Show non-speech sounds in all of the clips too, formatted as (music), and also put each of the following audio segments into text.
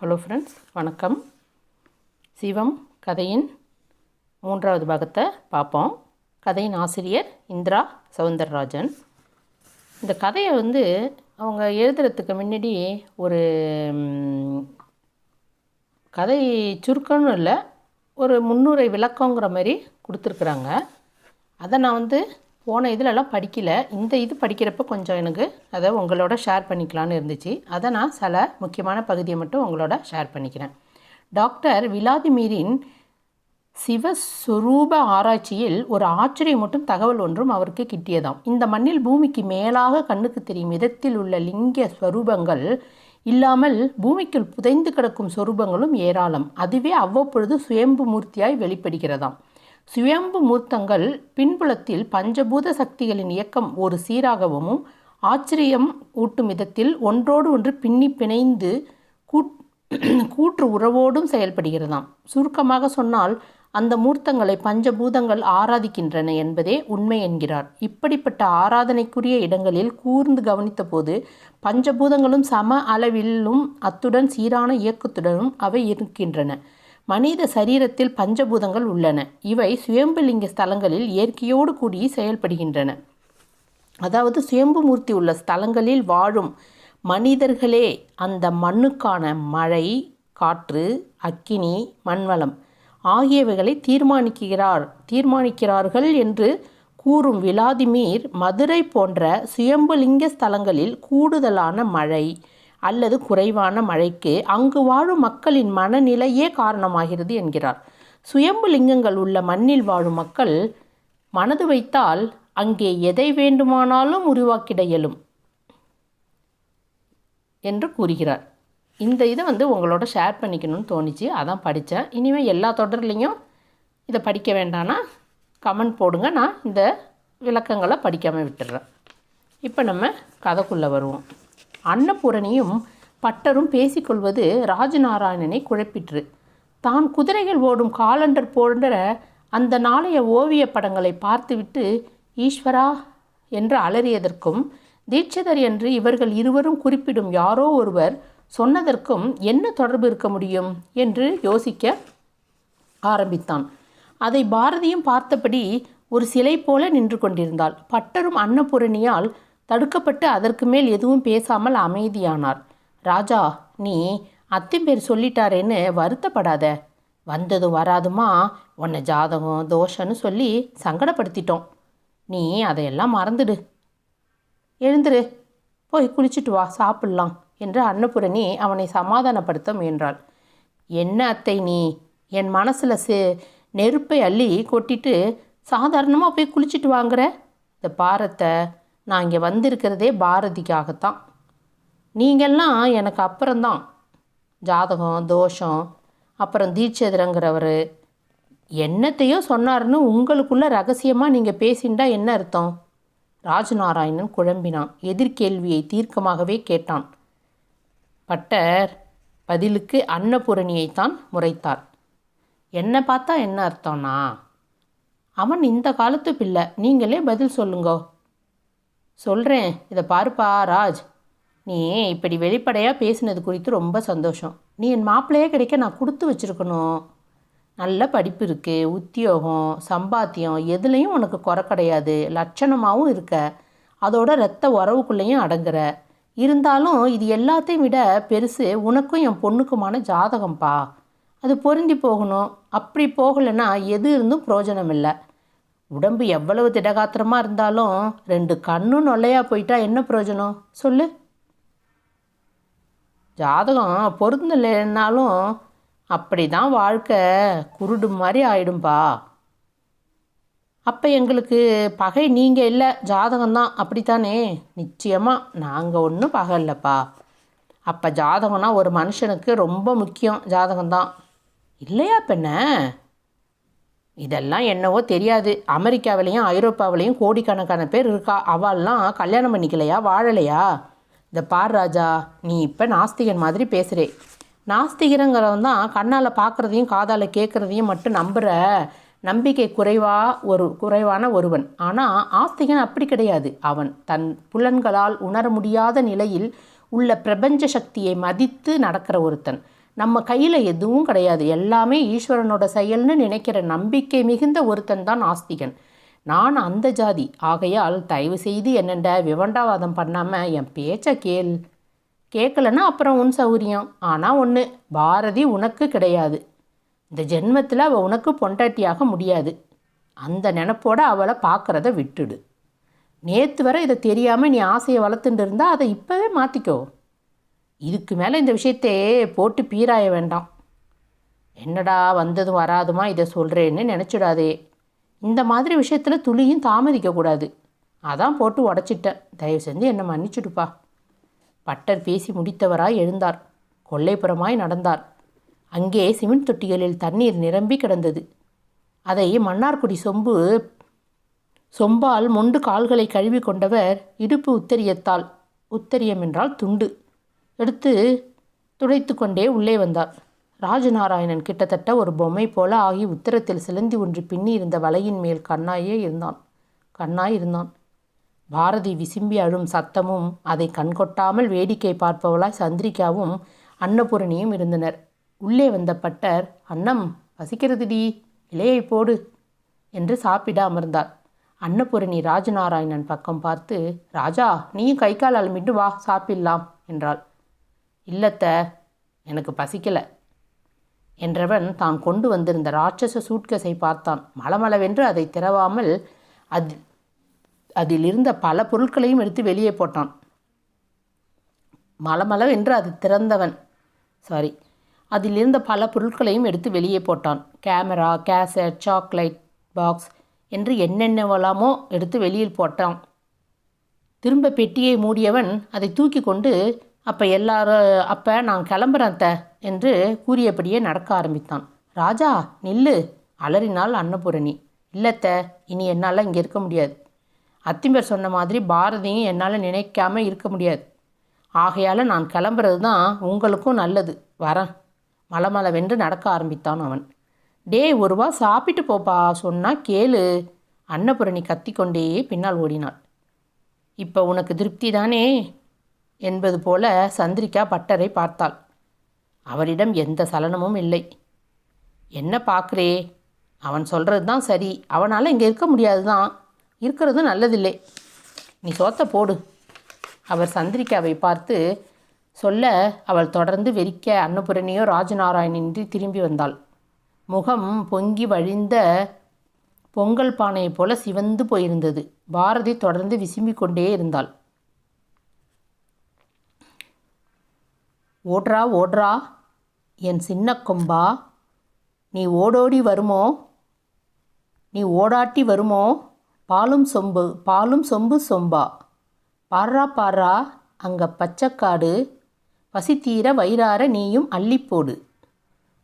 Hello friends வணக்கம். சிவம் கதையின் மூன்றாவது பாகத்தை பார்ப்போம். கதையின் ஆசிரியர் இந்திரா சவுந்தரராஜன். இந்த கதையை வந்து அவங்க எழுதுறதுக்கு முன்னாடி ஒரு கதை சுருக்கம்னு இல்லை ஒரு முன்னுரை விளக்கங்கிற மாதிரி கொடுத்துருக்குறாங்க. அதை நான் வந்து போன இதிலலாம் படிக்கல. இந்த இது படிக்கிறப்ப கொஞ்சம் எனக்கு அதை உங்களோட ஷேர் பண்ணிக்கலான்னு இருந்துச்சு. அதை நான் சில முக்கியமான பகுதியை மட்டும் உங்களோட ஷேர் பண்ணிக்கிறேன். டாக்டர் விலாதிமீரின் சிவஸ்வரூப ஆராய்ச்சியில் ஒரு ஆச்சரியமூட்டும் தகவல் ஒன்றும் அவருக்கு கிட்டியதாம். இந்த மண்ணில் பூமிக்கு மேலாக கண்ணுக்கு தெரியும் விதத்தில் உள்ள லிங்க ஸ்வரூபங்கள் இல்லாமல் பூமிக்குள் புதைந்து கிடக்கும் சொரூபங்களும் ஏராளம். அதுவே அவ்வப்பொழுது சுயம்பு மூர்த்தியாய் வெளிப்படுகிறதாம். சுயம்பு மூர்த்தங்கள் பின்புலத்தில் பஞ்சபூத சக்திகளின் இயக்கம் ஒரு சீராகவும் ஆச்சரியம் ஊட்டும் விதத்தில் ஒன்றோடு ஒன்று பின்னி பிணைந்து கூட் (clears throat) கூற்று உறவோடும் செயல்படுகிறதாம். சுருக்கமாக சொன்னால் அந்த மூர்த்தங்களை பஞ்சபூதங்கள் ஆராதிக்கின்றன என்பதே உண்மை என்கிறார். இப்படிப்பட்ட ஆராதனைக்குரிய இடங்களில் கூர்ந்து கவனித்தபோது பஞ்சபூதங்களும் சம அளவிலும் அத்துடன் சீரான இயக்கத்துடனும் அவை இருக்கின்றன. மனித சரீரத்தில் பஞ்சபூதங்கள் உள்ளன. இவை சுயம்புலிங்க ஸ்தலங்களில் இயற்கையோடு கூடி செயல்படுகின்றன. அதாவது சுயம்பு மூர்த்தி உள்ள ஸ்தலங்களில் வாழும் மனிதர்களே அந்த மண்ணுக்கான மழை காற்று அக்கினி மண்வளம் ஆகியவைகளை தீர்மானிக்கிறார் தீர்மானிக்கிறார்கள் என்று கூறும் விலாதிமீர் மதுரை போன்ற சுயம்புலிங்க ஸ்தலங்களில் கூடுதலான மழை அல்லது குறைவான மழைக்கு அங்கு வாழும் மக்களின் மனநிலையே காரணமாகிறது என்கிறார். சுயம்பு லிங்கங்கள் உள்ள மண்ணில் வாழும் மக்கள் மனது வைத்தால் அங்கே எதை வேண்டுமானாலும் உருவாக்கிட இயலும் என்று கூறுகிறார். இந்த இதை வந்து உங்களோட ஷேர் பண்ணிக்கணும்னு தோணுச்சு. அதான் படித்தேன் இனிமேல் எல்லா தொடர்லையும் இதை படிக்க வேண்டாம்னா கமெண்ட் போடுங்க. நான் இந்த விளக்கங்களை படிக்காமல் விட்டுடுறேன் இப்போ நம்ம கதைக்குள்ளே வருவோம். அன்னபூரணியும் பட்டரும் பேசிக்கொள்வது ராஜநாராயணனை குழப்பிற்று. தான் குதிரைகள் ஓடும் காலண்டர் போன்ற அந்த நாளைய ஓவியப் படங்களை பார்த்துவிட்டு ஈஸ்வரா என்று அலறியதற்கும் தீட்சிதர் என்று இவர்கள் இருவரும் குறிப்பிடும் யாரோ ஒருவர் சொன்னதற்கும் என்ன தொடர்பு இருக்க முடியும் என்று யோசிக்க ஆரம்பித்தான். அதை பாரதியும் பார்த்தபடி ஒரு சிலை போல நின்று கொண்டிருந்தாள். பட்டரும் அன்னபூரணியால் தடுக்கப்பட்டு அதற்கு மேல் எதுவும் பேசாமல் அமைதியானார். ராஜா நீ அத்திம்பேர் சொல்லிட்டாரேன்னு வருத்தப்படாத. வந்ததும் வராதுமா. உன்னை ஜாதகம் தோஷன்னு சொல்லி சங்கடப்படுத்திட்டோம். நீ அதையெல்லாம் மறந்துடு. எழுந்துரு. போய் குளிச்சுட்டு வா. சாப்பிட்லாம் என்று அன்னபூரணி அவனை சமாதானப்படுத்த முயன்றாள். என்ன அத்தை நீ? என் மனசில் சே நெருப்பை அள்ளி கொட்டிட்டு சாதாரணமாக போய் குளிச்சுட்டு வாங்குற? இந்த பாரத்தை நான் இங்கே வந்திருக்கிறதே பாரதிக்காகத்தான். நீங்கள்லாம் எனக்கு அப்புறம்தான். ஜாதகம் தோஷம் அப்புறம் தீட்சிதரங்கிறவர் என்னத்தையோ சொன்னார்னு உங்களுக்குள்ள ரகசியமாக நீங்கள் பேசிண்டா என்ன அர்த்தம்? ராஜநாராயணன் குழம்பினான். எதிர்கேள்வியை தீர்க்கமாகவே கேட்டான். பட்டர் பதிலுக்கு அன்னபூரணியைத்தான் முறைத்தார். என்னை பார்த்தா என்ன அர்த்தம்னா அவன் இந்த காலத்து பிள்ளை. நீங்களே பதில் சொல்லுங்கோ. சொல்கிறேன் இதை பாருப்பா ராஜ். நீ இப்படி வெளிப்படையாக பேசினது குறித்து ரொம்ப சந்தோஷம். நீ என் மாப்பிள்ளையே கிடைக்க நான் கொடுத்து வச்சுருக்கணும். நல்ல படிப்பு இருக்குது உத்தியோகம் சம்பாத்தியம் எதுலேயும் உனக்கு குறை கிடையாது. லட்சணமாகவும் இருக்க. அதோட ரத்த உறவுக்குள்ளேயும் அடங்குற. இருந்தாலும் இது எல்லாத்தையும் விட பெருசு உனக்கும் என் பொண்ணுக்குமான ஜாதகம்ப்பா அது பொருந்தி போகணும். அப்படி போகலைன்னா எது இருந்தும் பிரயோஜனம் இல்லை உடம்பு எவ்வளவு திடகாத்திரமாக இருந்தாலும் ரெண்டு கண்ணும் நொல்லையா போயிட்டா என்ன பிரயோஜனம்? சொல்லு. ஜாதகம் பொருந்தலைன்னாலும் அப்படி தான் வாழ்க்கை குருடு மாதிரி ஆயிடும்பா. அப்போ எங்களுக்கு பகை நீங்கள் இல்லை ஜாதகம்தான். அப்படித்தானே? நிச்சயமாக நாங்கள் ஒன்றும் பகை இல்லைப்பா. அப்போ ஜாதகம்னா ஒரு மனுஷனுக்கு ரொம்ப முக்கியம் ஜாதகம்தான். இல்லையா பெண்ண? இதெல்லாம் என்னவோ தெரியாது. அமெரிக்காவிலையும் ஐரோப்பாவிலையும் கோடிக்கணக்கான பேர் இருக்கா? அவள்லாம் கல்யாணம் பண்ணிக்கலையா? வாழலையா? இந்த பார் ராஜா நீ இப்போ நாஸ்திகன் மாதிரி பேசுகிறே நாஸ்திகரங்கிறவன் தான் கண்ணால் பார்க்குறதையும் காதால் கேட்குறதையும் மட்டும் நம்புகிற நம்பிக்கை குறைவா ஒரு குறைவான ஒருவன். ஆனால் ஆஸ்திகன் அப்படி கிடையாது. அவன் தன் புலன்களால் உணர முடியாத நிலையில் உள்ள பிரபஞ்ச சக்தியை மதித்து நடக்கிற ஒருத்தன். நம்ம கையில் எதுவும் கிடையாது. எல்லாமே ஈஸ்வரனோட செயல்னு நினைக்கிற நம்பிக்கை மிகுந்த ஒருத்தன் தான் ஆஸ்திகன். நான் அந்த ஜாதி. ஆகையால் தயவு செய்து என்னண்ட விவண்டாவாதம் பண்ணாமல் என் பேச்சை கேள். கேட்கலன்னா அப்புறம் உன் சௌரியம். ஆனால் ஒன்று பாரதி உனக்கு கிடையாது. இந்த ஜென்மத்தில் அவள் உனக்கு பொண்டாட்டியாக முடியாது. அந்த நினப்போட அவளை பார்க்குறத விட்டுடு. நேற்று வரை இதை தெரியாமல் நீ ஆசையை வளர்த்துட்டு இருந்தால் அதை இப்போவே மாற்றிக்கோ இதுக்கு மேலே இந்த விஷயத்தையே போட்டு பீராய வேண்டாம். என்னடா வந்ததும் வராதுமா இதை சொல்கிறேன்னு நினச்சிடாதே. இந்த மாதிரி விஷயத்தில் துளியும் தாமதிக்கக்கூடாது அதான் போட்டு உடச்சிட்டேன். தயவு செஞ்சு என்னை மன்னிச்சுடுப்பா. பட்டர் பேசி முடித்தவராய் எழுந்தார். கொல்லைப்புறமாய் நடந்தார். அங்கே சிமெண்ட் தொட்டிகளில் தண்ணீர் நிரம்பி கிடந்தது. அதை மன்னார்குடி சொம்பு சொம்பால் மொண்டு கால்களை கழுவி கொண்டவர் இடுப்பு உத்தரியத்தால் உத்தரியம் என்றால் துண்டு. எடுத்து துடைத்து கொண்டே உள்ளே வந்தார் ராஜநாராயணன் கிட்டத்தட்ட ஒரு பொம்மை போல ஆகி உத்தரத்தில் சிலந்தி ஒன்று பின்னி இருந்த வலையின் மேல் கண்ணாயே இருந்தான். கண்ணாய் இருந்தான். பாரதி விசும்பி அழும் சத்தமும் அதை கண்கொட்டாமல் வேடிக்கை பார்ப்பவளாய் சந்திரிகாவும் அன்னபூரணியும் இருந்தனர். உள்ளே வந்த பட்டர் அன்னம் வசிக்கிறதுடி இலையை போடு என்று சாப்பிட அமர்ந்தார் அன்னபூரணி ராஜநாராயணன் பக்கம் பார்த்து ராஜா நீயும் கை கால் அலமிட்டு வா சாப்பிடலாம் என்றாள். இல்லத்த எனக்கு பசிக்கல. என்றவன் தான் கொண்டு வந்திருந்த ராட்சச சூட்கஸை பார்த்தான். மலமளவென்று அதை திறவாமல் அது அதில் இருந்த பல பொருட்களையும் எடுத்து வெளியே போட்டான். மலமளவென்று அது திறந்தவன். சாரி அதிலிருந்த பல பொருட்களையும் எடுத்து வெளியே போட்டான். கேமரா கேசட் சாக்லேட் பாக்ஸ் என்று என்னென்னவெல்லாமோ எடுத்து வெளியில் போட்டான். திரும்ப பெட்டியை மூடியவன் அதை தூக்கி கொண்டு அப்போ எல்லாரும் அப்போ நான் கிளம்புறேன் த என்று கூறியபடியே நடக்க ஆரம்பித்தான். ராஜா நில்லு அலறினாள் அன்னபூரணி. இல்லத்த இனி என்னால் இங்கே இருக்க முடியாது. அத்திம்பர் சொன்ன மாதிரி பாரதியும் என்னால் நினைக்காம இருக்க முடியாது. ஆகையால் நான் கிளம்புறது தான் உங்களுக்கும் நல்லது. வரேன். மலமளவென்று நடக்க ஆரம்பித்தான் அவன். டேய் ஒருவா சாப்பிட்டு போப்பா சொன்னால் கேளு. அன்னபூரணி கத்திக்கொண்டே பின்னால் ஓடினாள். இப்போ உனக்கு திருப்தி தானே? என்பது போல சந்திரிகா பட்டரை பார்த்தாள். அவரிடம் எந்த சலனமும் இல்லை. என்ன பார்க்குறே? அவன் சொல்கிறது தான் சரி. அவனால் இங்கே இருக்க முடியாது தான் இருக்கிறதும் நல்லதில்லை. நீ சோத்த போடு. அவர் சந்திரிகாவை பார்த்து சொல்ல அவள் தொடர்ந்து வெறிக்க அன்னபுரணியோ ராஜநாராயணின்றி திரும்பி வந்தாள். முகம் பொங்கி வழிந்த பொங்கல் பானையைப் போல சிவந்து போயிருந்தது. பாரதி தொடர்ந்து விசும்பிக் கொண்டே இருந்தாள். ஓட்றா ஓட்றா. என் சின்ன கொம்பா நீ ஓடோடி வருமோ? நீ ஓடாட்டி வருமோ? பாலும் சொம்பு பாலும் சொம்பு சொம்பா. பாடுறா பாடுறா. அங்கே பச்சைக்காடு. பசித்தீர வயிறார நீயும் அள்ளிப்போடு.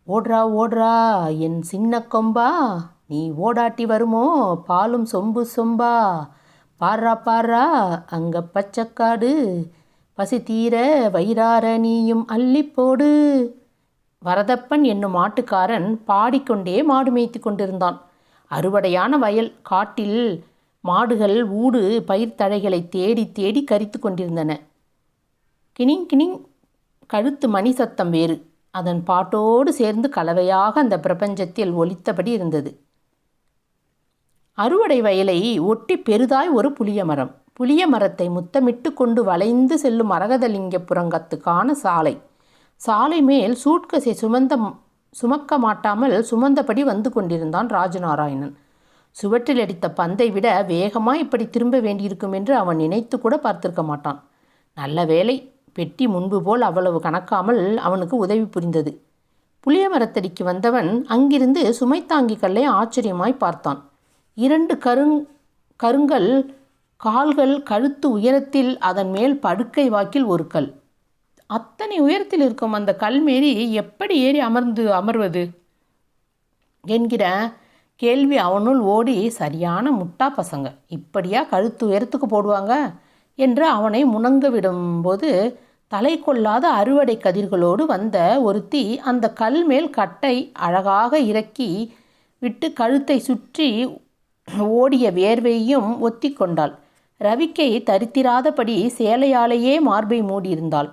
ஓடுறா ஓடுறா. என் சின்ன கொம்பா நீ ஓடாட்டி வருமோ? பாலும் சொம்பு சொம்பா. பாடுறா பாடுறா. அங்கே பச்சைக்காடு. பசி தீர வயிறார நீயும் அள்ளிப்போடு. வரதப்பன் என்னும் மாட்டுக்காரன் பாடிக்கொண்டே மாடு மேய்த்து கொண்டிருந்தான். அறுவடையான வயல் காட்டில் மாடுகள் ஊடு பயிர் தழைகளை தேடி தேடி கரித்து கொண்டிருந்தன. கிணிங் கிணிங் கழுத்து மணி சத்தம் வேறு. அதன் பாட்டோடு சேர்ந்து கலவையாக அந்த பிரபஞ்சத்தில் ஒலித்தபடி இருந்தது. அறுவடை வயலை ஒட்டி பெரிதாய் ஒரு புளிய மரம். புளிய மரத்தை முத்தமிட்டு கொண்டு வளைந்து செல்லும் மரகதலிங்கபுரங்கத்துக்கான சாலை. சாலை மேல் சூட்கசை சுமந்த சுமக்க மாட்டாமல் சுமந்தபடி வந்து கொண்டிருந்தான் ராஜநாராயணன். சுவற்றில் அடித்த பந்தை விட வேகமாக இப்படி திரும்ப வேண்டியிருக்கும் என்று அவன் நினைத்து கூட பார்த்திருக்க மாட்டான். நல்ல வேலை பெட்டி முன்பு போல் அவ்வளவு கணக்காமல் அவனுக்கு உதவி புரிந்தது. புளிய மரத்தடிக்கு வந்தவன் அங்கிருந்து சுமைத்தாங்கி கல்லை ஆச்சரியமாய் பார்த்தான். இரண்டு கருங் கருங்கல் கால்கள் கழுத்து உயரத்தில் அதன் மேல் படுக்கை வாக்கில் ஒரு கல். அத்தனை உயரத்தில் இருக்கும் அந்த கல் எப்படி ஏறி அமர்ந்து அமர்வது? என்கிற கேள்வி அவனுள் ஓடி சரியான முட்டா பசங்க இப்படியா கழுத்து உயரத்துக்கு போடுவாங்க? என்று அவனை முணங்க விடும்போது தலை கொள்ளாத அறுவடை கதிர்களோடு வந்த ஒருத்தி அந்த கல் மேல் கட்டை அழகாக இறக்கி விட்டு கழுத்தை சுற்றி ஓடிய வேர்வையும் ஒத்தி கொண்டாள் ரவிக்கை தரித்திராதபடி சேலையாலேயே மார்பை மூடியிருந்தாள்.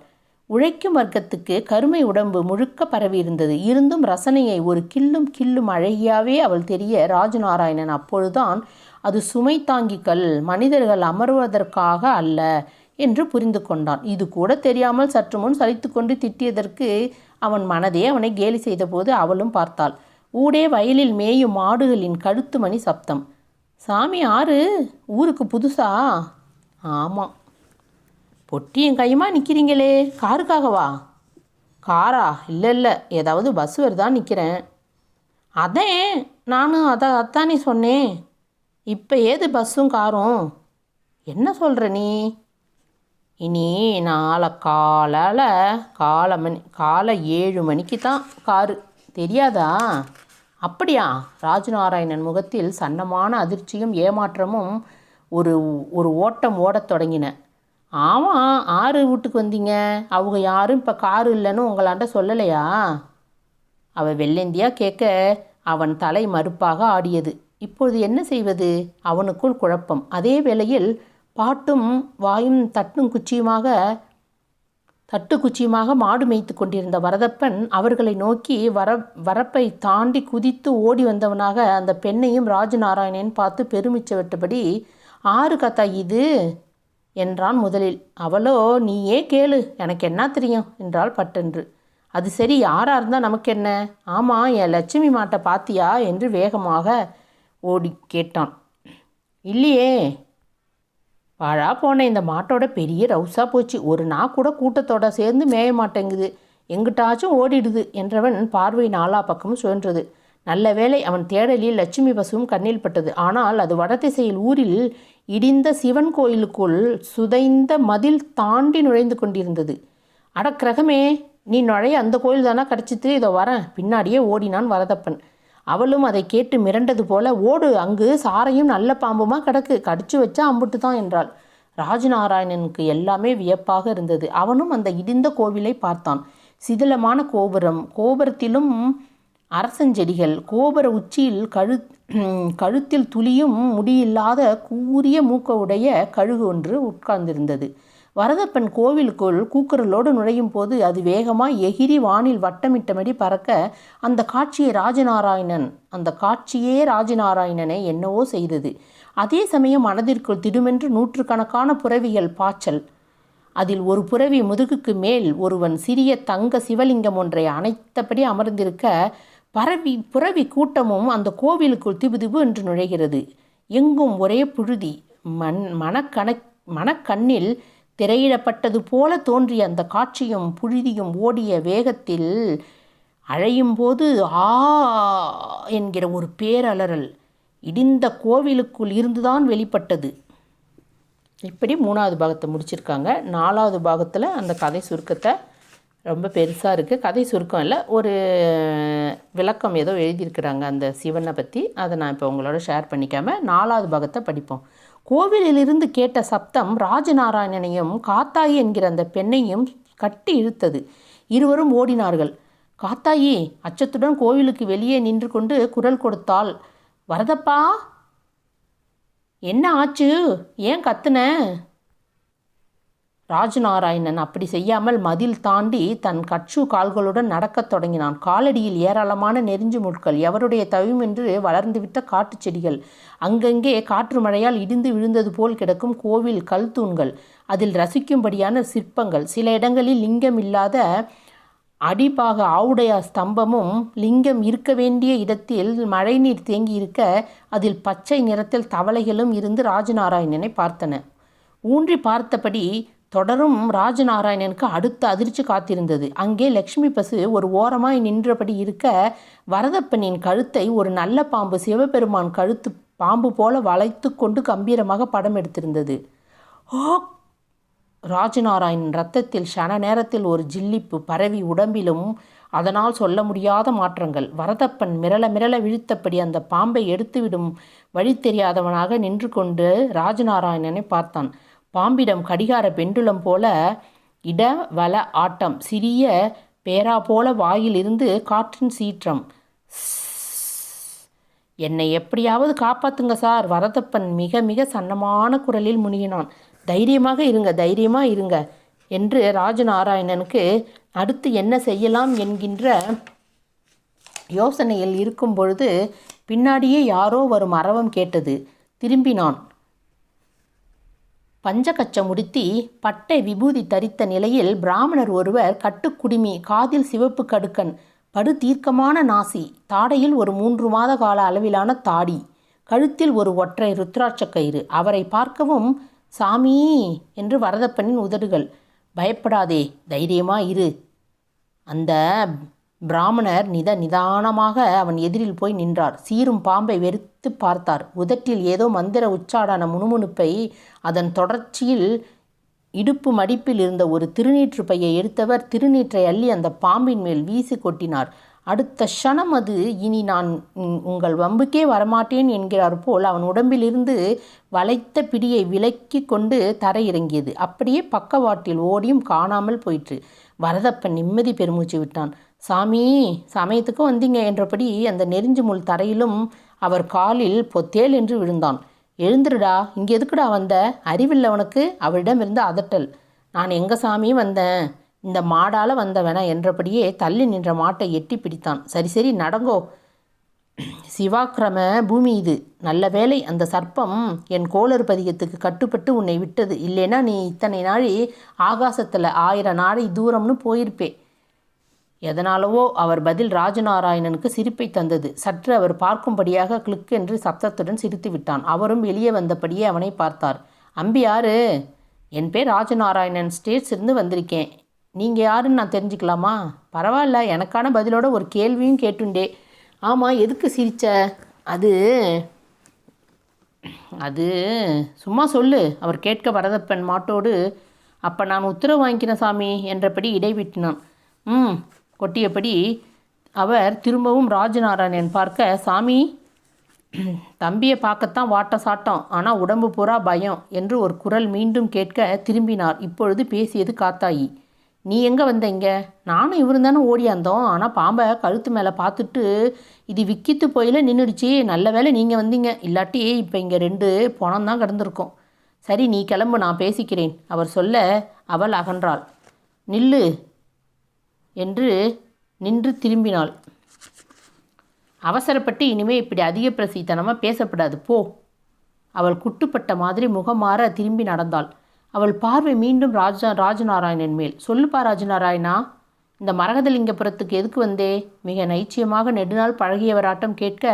உழைக்கும் வர்க்கத்துக்கு கருமை உடம்பு முழுக்க பரவியிருந்தது. இருந்தும் ரசனையை ஒரு கில்லும் கில்லும் அழகியாவே அவள் தெரிய ராஜநாராயணன் அப்பொழுதுதான் அது சுமை தாங்கிகள் மனிதர்கள் அமர்வதற்காக அல்ல என்று புரிந்து கொண்டான். இது கூட தெரியாமல் சற்று முன் சலித்துக்கொண்டு திட்டியதற்கு அவன் மனதே அவனை கேலி செய்தபோது அவளும் பார்த்தாள். ஊடே வயலில் மேயும் மாடுகளின் கழுத்து மணி சப்தம். சாமி ஆறு? ஊருக்கு புதுசா? ஆமாம் பொட்டியும் கையுமா நிற்கிறீங்களே காருக்காகவா காரா? இல்லை இல்லை. ஏதாவது பஸ் வருதா நிற்கிறேன் அதே நானும் அதை அத்தானே சொன்னேன். இப்போ ஏது பஸ்ஸும் காரும்? என்ன சொல்கிற நீ? இனி நாளை காலால் காலை மணி காலை ஏழு மணிக்கு தான் காரு. தெரியாதா? அப்படியா? ராஜநாராயணன் முகத்தில் சன்னமான அதிர்ச்சியும் ஏமாற்றமும் ஒரு ஒரு ஓட்டம் ஓடத் தொடங்கின. ஆமாம் ஆறு வீட்டுக்கு வந்தீங்க. அவங்க யாரும் இப்போ காரு இல்லைன்னு உங்களாண்ட சொல்லலையா? அவள் வெள்ளந்தியா கேட்க அவன் தலை மறுப்பாக ஆடியது. இப்பொழுது என்ன செய்வது? அவனுக்குள் குழப்பம். அதே வேளையில் பாட்டும் வாயும் தட்டும் குச்சியுமாக தட்டு குச்சியுமாக மாடு மேய்த்து கொண்டிருந்த வரதப்பன் அவர்களை நோக்கி வர வரப்பை தாண்டி குதித்து ஓடி வந்தவனாக அந்த பெண்ணையும் ராஜநாராயணன் பார்த்து பெருமிச்ச விட்டபடி ஆறு கத்தா இது? என்றான் முதலில். அவளோ நீயே கேளு? எனக்கு என்ன தெரியும்? என்றாள் பட்டென்று. அது சரி யாரா இருந்தால் நமக்கு என்ன? ஆமாம் என் லட்சுமி மாட்டை பாத்தியா? என்று வேகமாக ஓடி கேட்டான். இல்லையே பாழா போன இந்த மாட்டோட பெரிய ரவுஸாக போச்சு. ஒரு நாள் கூட கூட்டத்தோட சேர்ந்து மேய மாட்டேங்குது. எங்கிட்டாச்சும் ஓடிடுது என்றவன் பார்வை நாலா பக்கமும் சுழன்றது. நல்ல வேளை அவன் தேடலில் லட்சுமி பசுவும் கண்ணில் பட்டது. ஆனால் அது வடதிசையில் ஊரில் இடிந்த சிவன் கோயிலுக்குள் சுதைந்த மதில் தாண்டி நுழைந்து கொண்டிருந்தது. அடக்கிரகமே நீ நுழைய அந்த கோயில் தானா கிடச்சித்து இதோ வரேன். பின்னாடியே ஓடினான் வரதப்பன். அவளும் அதை கேட்டு மிரண்டது போல ஓடு அங்கு சாரையும் நல்ல பாம்புமா கிடக்கு கடிச்சு வச்சா அம்புட்டு தான் என்றாள். ராஜநாராயணனுக்கு எல்லாமே வியப்பாக இருந்தது. அவனும் அந்த இடிந்த கோவிலை பார்த்தான். சிதிலமான கோபுரம் கோபுரத்திலும் அரசஞ்செடிகள் கோபுர உச்சியில் கழு கழுத்தில் துளியும் முடியில்லாத கூரிய மூக்க உடைய கழுகு ஒன்று உட்கார்ந்திருந்தது. வரதப்பன் கோவிலுக்குள் கூக்குரலோடு நுழையும் போது அது வேகமாய் எகிரி வானில் வட்டமிட்டபடி பறக்க அந்த காட்சியை ராஜநாராயணன் அந்த காட்சியே ராஜநாராயணனை என்னவோ செய்தது. அதே சமயம் மனதிற்குள் திடுமென்று நூற்றுக்கணக்கான புறவிகள் பாய்ச்சல். அதில் ஒரு புறவி முதுகுக்கு மேல் ஒருவன் சிறிய தங்க சிவலிங்கம் ஒன்றை அணைத்தபடி அமர்ந்திருக்க பரவி புறவி கூட்டமும் அந்த கோவிலுக்குள் திபுதிபு என்று நுழைகிறது. எங்கும் ஒரே புழுதி. மண் மனக்கணக் மனக்கண்ணில் திரையிடப்பட்டது போல தோன்றிய அந்த காட்சியும் புழுதியும் ஓடிய வேகத்தில் அழையும் போது ஆ என்கிற ஒரு பேரலறல் இடிந்த கோவிலுக்குள் இருந்துதான் வெளிப்பட்டது. இப்படி மூணாவது பாகத்தை முடிச்சிருக்காங்க. நாலாவது பாகத்தில் அந்த கதை சுருக்கத்தை ரொம்ப பெருசாக இருக்குது கதை சுருக்கம் இல்லை ஒரு விளக்கம் ஏதோ எழுதியிருக்கிறாங்க அந்த சிவனை பற்றி அதை நான் இப்போ உங்களோட ஷேர் பண்ணிக்காமல் நாலாவது பாகத்தை படிப்போம். கோவிலிலிருந்து கேட்ட சப்தம் ராஜநாராயணனையும் காத்தாயி என்கிற அந்த பெண்ணையும் கட்டி இழுத்தது. இருவரும் ஓடினார்கள். காத்தாயி அச்சத்துடன் கோவிலுக்கு வெளியே நின்று கொண்டு குரல் கொடுத்தாள் வரதப்பா! என்ன ஆச்சு? ஏன் கத்துன? ராஜநாராயணன் அப்படி செய்யாமல் மதில் தாண்டி தன் கட்சு கால்களுடன் நடக்கத் தொடங்கினான். காலடியில் ஏராளமான நெறிஞ்சு முட்கள் எவருடைய தவிமென்று வளர்ந்துவிட்ட காட்டு செடிகள் அங்கங்கே காற்று மழையால் இடிந்து விழுந்தது போல் கிடக்கும் கோவில் கல் தூண்கள் அதில் ரசிக்கும்படியான சிற்பங்கள் சில இடங்களில் லிங்கம் இல்லாத அடிபாக ஆவுடைய ஸ்தம்பமும் லிங்கம் இருக்க வேண்டிய இடத்தில் மழைநீர் தேங்கி இருக்க அதில் பச்சை நிறத்தில் தவளைகளும் இருந்து ராஜநாராயணனை பார்த்தன. ஊன்றி பார்த்தபடி தொடரும் ராஜநாராயணனுக்கு அடுத்த அதிர்ச்சி காத்திருந்தது. அங்கே லக்ஷ்மி பசு ஒரு ஓரமாய் நின்றபடி இருக்க வரதப்பனின் கழுத்தை ஒரு நல்ல பாம்பு சிவபெருமான் கழுத்து பாம்பு போல வளைத்து கொண்டு கம்பீரமாக படம் எடுத்திருந்தது. ஓ ராஜநாராயணன் ரத்தத்தில் ஷன நேரத்தில் ஒரு ஜில்லிப்பு பரவி உடம்பிலும் அதனால் சொல்ல முடியாத மாற்றங்கள். வரதப்பன் மிரள மிரள விழுத்தபடி அந்த பாம்பை எடுத்துவிடும் வழி தெரியாதவனாக நின்று கொண்டு ராஜநாராயணனை பார்த்தான். பாம்பிடம் கடிகார பெண்டுலம் போல இட வல ஆட்டம் சிறிய பேரா போல வாயிலிருந்து காற்றின் சீற்றம். என்னை எப்படியாவது காப்பாத்துங்க சார் வரதப்பன் மிக மிக சன்னமான குரலில் முனியினான் தைரியமாக இருங்க தைரியமாக இருங்க என்று ராஜநாராயணனுக்கு அடுத்து என்ன செய்யலாம் என்கின்ற யோசனையில் இருக்கும் பொழுது பின்னாடியே யாரோ வரும் அரவம் கேட்டது திரும்பினான் பஞ்சகச்சம் உடுத்தி பட்டை விபூதி தரித்த நிலையில் பிராமணர் ஒருவர் கட்டுக்குடுமி காதில் சிவப்பு கடுக்கன் படு தீர்க்கமான நாசி தாடையில் ஒரு மூன்று மாத கால அளவிலான தாடி கழுத்தில் ஒரு ஒற்றை ருத்ராட்ச கயிறு. அவரை பார்க்கவும் சாமி என்று வரதப்பனின் உதடுகள் பயப்படாதே தைரியமா இரு. அந்த பிராமணர் நித நிதானமாக அவன் எதிரில் போய் நின்றார். சீரும் பாம்பை வெறுத்து பார்த்தார். உதட்டில் ஏதோ மந்திர உச்சாடான முணுமுணுப்பை அதன் தொடர்ச்சியில் இடுப்பு மடிப்பில் இருந்த ஒரு திருநீற்று பையை எடுத்தவர் திருநீற்றை அள்ளி அந்த பாம்பின் மேல் வீசி கொட்டினார். அடுத்த க்ஷணம் அது. இனி நான் உங்கள் வம்புக்கே வரமாட்டேன் என்கிறார் போல் அவன் உடம்பிலிருந்து வளைத்த பிடியை விலக்கி கொண்டு தரையிறங்கியது. அப்படியே பக்கவாட்டில் ஓடியும் காணாமல் போயிற்று. வரதப்பன் நிம்மதி பெருமூச்சு விட்டான். சாமி சமயத்துக்கும் வந்தீங்க என்றபடி அந்த நெறிஞ்சு முள் தரையிலும் அவர் காலில் பொத்தேல் என்று விழுந்தான். எழுந்துருடா இங்கே எதுக்குடா வந்த? அறிவில்லவனுக்கு உனக்கு? அவளிடமிருந்து அதட்டல். நான் எங்க சாமி வந்தேன்? இந்த மாடால வந்தவன என்றபடியே தள்ளி நின்ற மாட்டை எட்டி பிடித்தான். சரி சரி நடங்கோ. சிவாக்கிரம பூமி இது. நல்ல வேளை அந்த சர்ப்பம் என் கோளறு பதிகத்துக்கு கட்டுப்பட்டு உன்னை விட்டது. இல்லைன்னா நீ இத்தனை நாளி ஆகாசத்தில் ஆயிரம் நாளை தூரம்னு போயிருப்பே. எதனாலவோ அவர் பதில் ராஜநாராயணனுக்கு சிரிப்பை தந்தது. சற்று அவர் பார்க்கும்படியாக கிளிக் என்று சப்தத்துடன் சிரித்து விட்டான். அவரும் வெளியே வந்தபடியே அவனை பார்த்தார். அம்பி யாரு? என் பேர் ராஜநாராயணன். ஸ்டேட்ஸ் இருந்து வந்திருக்கேன். நீங்கள் யாருன்னு நான் தெரிஞ்சுக்கலாமா? பரவாயில்ல. எனக்கான பதிலோட ஒரு கேள்வியும் கேட்டுண்டே. ஆமாம் எதுக்கு சிரிச்ச? அது அது சும்மா சொல்லு. அவர் கேட்க வரதப்பன் மாட்டோடு அப்போ நான் உத்தரவு வாங்கிக்கிறேன் சாமி என்றபடி இடைவிட்டினான். ம் கொட்டியபடி அவர் திரும்பவும் ராஜநாராயணன் பார்க்க சாமி தம்பியை பார்க்கத்தான் வாட்ட சாட்டம் ஆனால் உடம்பு பூரா பயம் என்று ஒரு குரல் மீண்டும் கேட்க திரும்பினார். இப்பொழுது பேசியது காத்தாயி நீ எங்கே வந்தீங்க நானும் இவரும் தானே ஓடியாந்தோம் ஆனால் பாம்பை கழுத்து மேலே பார்த்துட்டு இது விக்கித்து போயில நின்றுடுச்சு நல்ல வேளை நீங்கள் வந்தீங்க. இல்லாட்டி இப்போ இங்கே ரெண்டு பணம் தான் கிடந்திருக்கும். சரி நீ கிளம்பு நான் பேசிக்கிறேன். அவர் சொல்ல அவள் அகன்றாள். நில்லு என்று நின்று திரும்பினாள். அவசரப்பட்டு இனிமே இப்படி அதிக பிரசித்தனமாக பேசப்படாது போ. அவள் குட்டுப்பட்ட மாதிரி முகமாற திரும்பி நடந்தாள். அவள் பார்வை மீண்டும் ராஜா ராஜநாராயணன் மேல். சொல்லுப்பா ராஜநாராயணா இந்த மரகதலிங்கபுரத்துக்கு எதுக்கு வந்தே? மிக நைச்சியமாக நெடுநாள் பழகியவராட்டம் கேட்க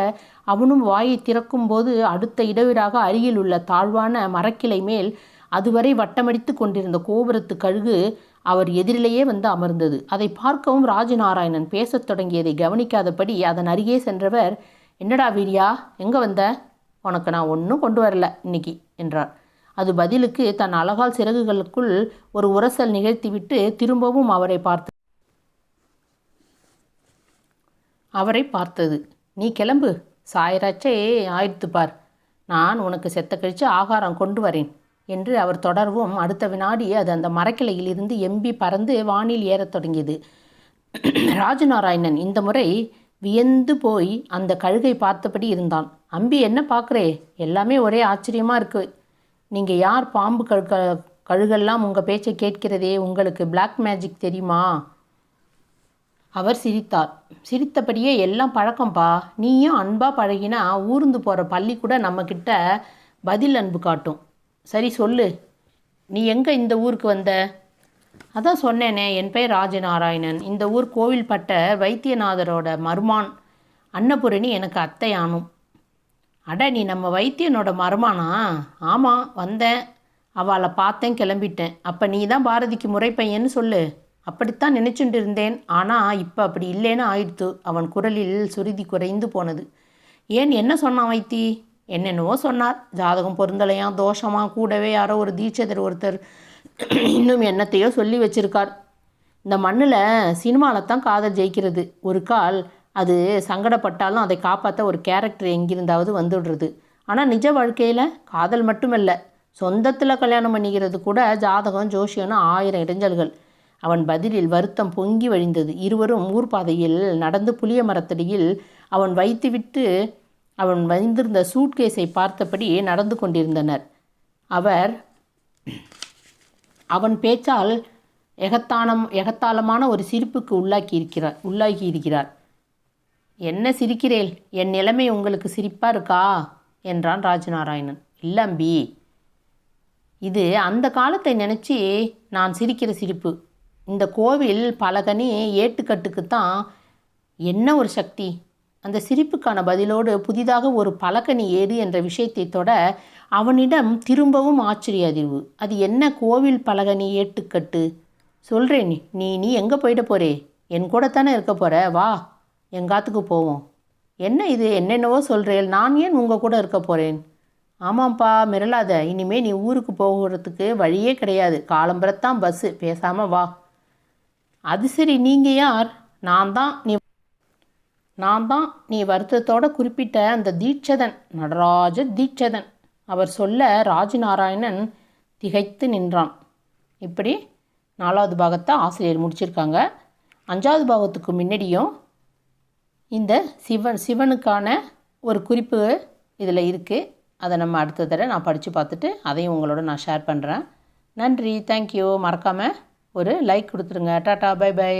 அவனும் வாயை திறக்கும்போது அடுத்த இடவிடாக அருகில் உள்ள தாழ்வான மரக்கிளை மேல் அதுவரை வட்டமடித்து கொண்டிருந்த கோபுரத்து கழுகு அவர் எதிரிலேயே வந்து அமர்ந்தது. அதை பார்க்கவும் ராஜநாராயணன் பேசத் தொடங்கியதை கவனிக்காதபடி அதன் அருகே சென்றவர் என்னடா வீரியா எங்கே வந்த? உனக்கு நான் ஒன்றும் கொண்டு வரல இன்னைக்கு என்றார். அது பதிலுக்கு தன் அழகால் சிறகுகளுக்குள் ஒரு உரசல் நிகழ்த்திவிட்டு திரும்பவும் அவரை பார்த்து அவரை பார்த்தது. நீ கிளம்பு. சாயராச்சே ஆயிடுத்து பார் நான் உனக்கு செத்த கழித்து ஆகாரம் கொண்டு வரேன். என்று அவர் தொடரவும் அடுத்த வினாடி அது அந்த மரக்கிளையில் இருந்து எம்பி பறந்து வானில் ஏறத் தொடங்கியது. ராஜநாராயணன் இந்த முறை வியந்து போய் அந்த கழுகை பார்த்தபடி இருந்தான். அம்பி என்ன பார்க்குறே? எல்லாமே ஒரே ஆச்சரியமாக இருக்கு. நீங்கள் யார் பாம்பு கழுக கழுகெல்லாம் உங்கள் பேச்சை கேட்கிறதே? உங்களுக்கு பிளாக் மேஜிக் தெரியுமா? அவர் சிரித்தார். சிரித்தபடியே எல்லாம் பழக்கம்பா. நீயும் அன்பாக பழகினா ஊர்ந்து போகிற பள்ளி கூட நம்மக்கிட்ட பதில் அன்பு காட்டும். சரி சொல்லு. நீ எங்கே இந்த ஊருக்கு வந்த? அதான் சொன்னேனே என் பெயர் ராஜநாராயணன். இந்த ஊர் கோவில்பட்ட வைத்தியநாதரோட மருமான். அன்னபூரணி எனக்கு அத்தையானும். அட நீ நம்ம வைத்தியனோட மருமானா? ஆமாம் வந்தேன். அவளை பார்த்தேன் கிளம்பிட்டேன். அப்போ நீ தான் பாரதிக்கு முறைப்பையன்னு சொல்லு. அப்படித்தான் நினைச்சுட்டு இருந்தேன். ஆனால் இப்போ அப்படி இல்லைன்னு ஆயிடுத்து. அவன் குரலில் சுருதி குறைந்து போனது. ஏன் என்ன சொன்னான் வைத்தி? என்னென்னவோ சொன்னார். ஜாதகம் பொருந்தலையாம் தோஷமாக கூடவே யாரோ ஒரு தீட்சதர் ஒருத்தர் இன்னும் என்னத்தையோ சொல்லி வச்சிருக்கார். இந்த மண்ணில் சினிமாவில் தான் காதல் ஜெயிக்கிறது. ஒரு கால் அது சங்கடப்பட்டாலும் அதை காப்பாற்ற ஒரு கேரக்டர் எங்கிருந்தாவது வந்துடுறது. ஆனால் நிஜ வாழ்க்கையில் காதல் மட்டுமல்ல சொந்தத்தில் கல்யாணம் பண்ணிக்கிறது கூட ஜாதகம் ஜோஷியம்னு ஆயிரம் இடைஞ்சல்கள். அவன் பதிலில் வருத்தம் பொங்கி வழிந்தது. இருவரும் ஊர்பாதையில் நடந்து புளிய மரத்தடியில் அவன் வைத்துவிட்டு அவன் வந்திருந்த சூட்கேஸை பார்த்தபடி நடந்து கொண்டிருந்தனர். அவர் அவன் பேச்சால் எகத்தானம் எகத்தாளமான ஒரு சிரிப்புக்கு உள்ளாக்கி இருக்கிறார் உள்ளாகி இருக்கிறார் என்ன சிரிக்கிறேன் என் நிலைமை உங்களுக்கு சிரிப்பாக இருக்கா? என்றான் ராஜநாராயணன். இல்லம்பி இது அந்த காலத்தை நினச்சி நான் சிரிக்கிற சிரிப்பு. இந்த கோவில் பலகனி ஏட்டுக்கட்டுக்குத்தான் என்ன ஒரு சக்தி? அந்த சிரிப்புக்கான பதிலோடு புதிதாக ஒரு பலகனி ஏடு என்ற விஷயத்தை தொட அவனிடம் திரும்பவும் ஆச்சரிய அதிர்வு அது என்ன கோவில் பலகனி ஏட்டுக்கட்டு? சொல்கிறேன் நீ நீ எங்கே போயிட போறே? என் கூட தானே இருக்க போகிற வா எங்காத்துக்கு போவோம். என்ன இது? என்னென்னவோ சொல்கிறேன் நான் ஏன் உங்கள் கூட இருக்க போகிறேன் ஆமாம்ப்பா மிரளாத. இனிமே நீ ஊருக்கு போகிறதுக்கு வழியே கிடையாது. காலம்பரத்தான் பஸ்ஸு. பேசாமல் வா. அது சரி நீங்கள் யார்? நான் தான் நீ நான் தான் நீ வருத்தத்தோட குறிப்பிட்ட அந்த தீட்சதன் நடராஜ தீட்சதன். அவர் சொல்ல ராஜநாராயணன் திகைத்து நின்றான். இப்படி நாலாவது பாகத்தை ஆசிரியர் முடிச்சிருக்காங்க. அஞ்சாவது பாகத்துக்கு முன்னாடியும் இந்த சிவன் சிவனுக்கான ஒரு குறிப்பு இதில் இருக்குது அதை நம்ம அடுத்த தடவை நான் படித்து பார்த்துட்டு அதையும் உங்களோட நான் ஷேர் பண்ணுறேன் நன்றி தேங்க்யூ மறக்காமல் ஒரு லைக் கொடுத்துருங்க. Tata bye by